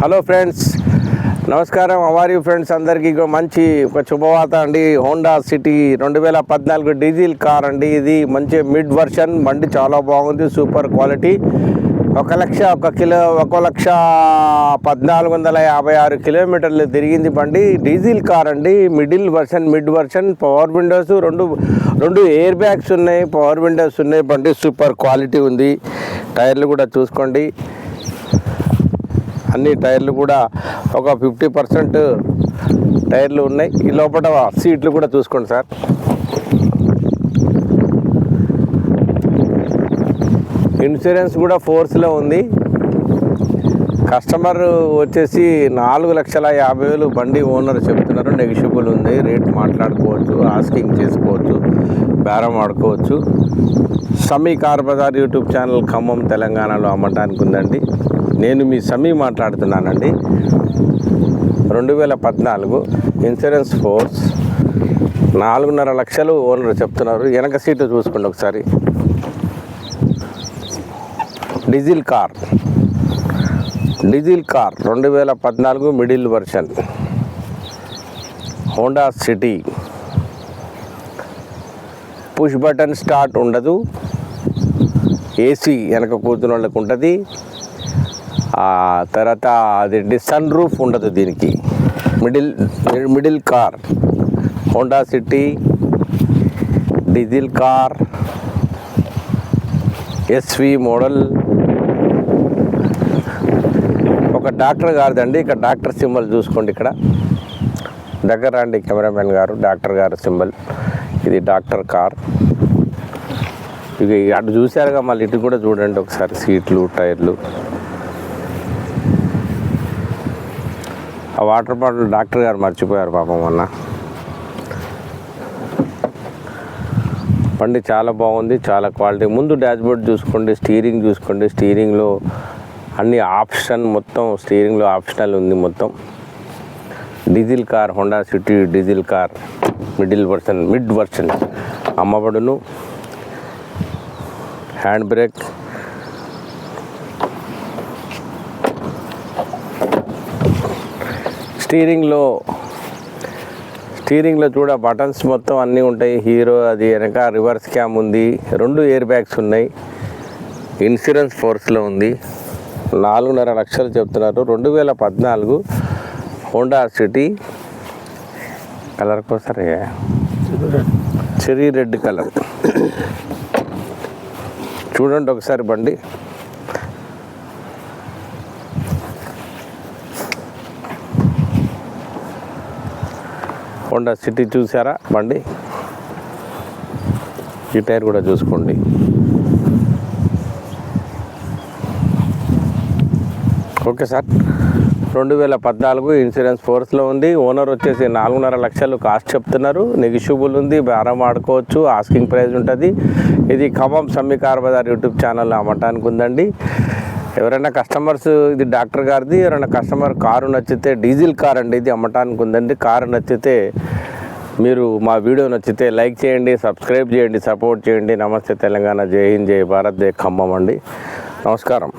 Hello friends నమస్కారం. అవారి friends అందరికీ మంచి ఒక శుభవార్త అండి. హోండా సిటీ రెండు వేల పద్నాలుగు డీజిల్ కార్ అండి ఇది. మంచి మిడ్ వర్షన్ బండి చాలా బాగుంది. సూపర్ క్వాలిటీ ఒక లక్ష ఒక కిలో ఒక లక్ష పద్నాలుగు వందల యాభై ఆరు కిలోమీటర్లు తిరిగింది బండి. డీజిల్ కార్ అండి. Middle version mid version power windows రెండు రెండు ఎయిర్ బ్యాగ్స్ ఉన్నాయి. పవర్ విండోస్ ఉన్నాయి. బండి సూపర్ క్వాలిటీ ఉంది. టైర్లు కూడా చూసుకోండి. అన్ని టైర్లు కూడా ఒక ఫిఫ్టీ పర్సెంట్ టైర్లు ఉన్నాయి. ఈ లోపల సీట్లు కూడా చూసుకోండి సార్. ఇన్సూరెన్స్ కూడా ఫోర్స్లో ఉంది. కస్టమర్ వచ్చేసి నాలుగు లక్షల యాభై వేలు బండి ఓనర్ చెప్తున్నారు. నెగిషియబుల్ ఉంది. రేట్ మాట్లాడుకోవచ్చు ఆస్కింగ్ చేసుకోవచ్చు బేరం ఆడుకోవచ్చు. Sami car bazaar YouTube channel Khammam తెలంగాణలో అమ్మటానికి ఉందండి. నేను మీ సమీ మాట్లాడుతున్నానండి. రెండు వేల పద్నాలుగు ఇన్సూరెన్స్ ఫోర్స్ నాలుగున్నర లక్షలు ఓనర్ చెప్తున్నారు. వెనక సీటు చూసుకోండి ఒకసారి. Diesel car. డీజిల్ కార్ రెండు వేల పద్నాలుగు middle version. Honda City. Push button start ఉండదు. ఏసీ వెనక కూర్చున్న వాళ్ళకు ఉంటుంది. తర్వాత అది సన్ రూఫ్ ఉండదు దీనికి. Middle middle car. Honda City diesel car SV model. ఒక డాక్టర్ గారిదండి ఇక్కడ డాక్టర్ సింబల్ చూసుకోండి ఇక్కడ. దగ్గర రండి కెమెరామెన్ గారు డాక్టర్ గారు సింబల్. ఇది డాక్టర్ కార్. ఇక అటు చూశారుగా మళ్ళీ ఇటు కూడా చూడండి ఒకసారి సీట్లు టైర్లు. ఆ వాటర్ బాటిల్ డాక్టర్ గారు మర్చిపోయారు పాపం మొన్న. బండి చాలా బాగుంది చాలా క్వాలిటీ. ముందు డాష్బోర్డ్ చూసుకోండి స్టీరింగ్ చూసుకోండి. స్టీరింగ్లో అన్ని ఆప్షన్ మొత్తం స్టీరింగ్లో ఆప్షనల్ ఉంది మొత్తం. Diesel car Honda City diesel car middle version mid version అమ్మబడును. హ్యాండ్ బ్రేక్ స్టీరింగ్లో స్టీరింగ్లో చూడ బటన్స్ మొత్తం అన్నీ ఉంటాయి. హీరో అది వెనక రివర్స్ క్యామ్ ఉంది. రెండు ఎయిర్ బ్యాగ్స్ ఉన్నాయి. ఇన్సూరెన్స్ ఫోర్స్లో ఉంది. నాలుగున్నర లక్షలు చెప్తున్నారు. రెండు వేల పద్నాలుగు హోండా సిటీ కలర్ కోసరే చెరీ రెడ్ కలర్. చూడండి ఒకసారి బండి. హోండా సిటీ చూసారా? బండి? ఈ టైర్ కూడా చూసుకోండి. Okay sir. రెండు వేల పద్నాలుగు ఇన్సూరెన్స్ ఫోర్స్లో ఉంది. ఓనర్ వచ్చేసి నాలుగున్నర లక్షలు కాస్ట్ చెప్తున్నారు. నెగిషియబుల్ ఉంది. బేరం ఆడుకోవచ్చు ఆస్కింగ్ ప్రైస్ ఉంటుంది. ఇది ఖమ్మం సమ్మికార్ బజార్ యూట్యూబ్ ఛానల్లో అమ్మటానికి ఉందండి. ఎవరైనా కస్టమర్స్ ఇది డాక్టర్ గారిది ఎవరైనా కస్టమర్ కారు నచ్చితే డీజిల్ కార్ అండి ఇది అమ్మటానికి ఉందండి. కారు నచ్చితే మీరు మా వీడియో నచ్చితే లైక్ చేయండి సబ్స్క్రైబ్ చేయండి సపోర్ట్ చేయండి. నమస్తే తెలంగాణ జై హింద్ జై భారత్ జై ఖమ్మం అండి. నమస్కారం.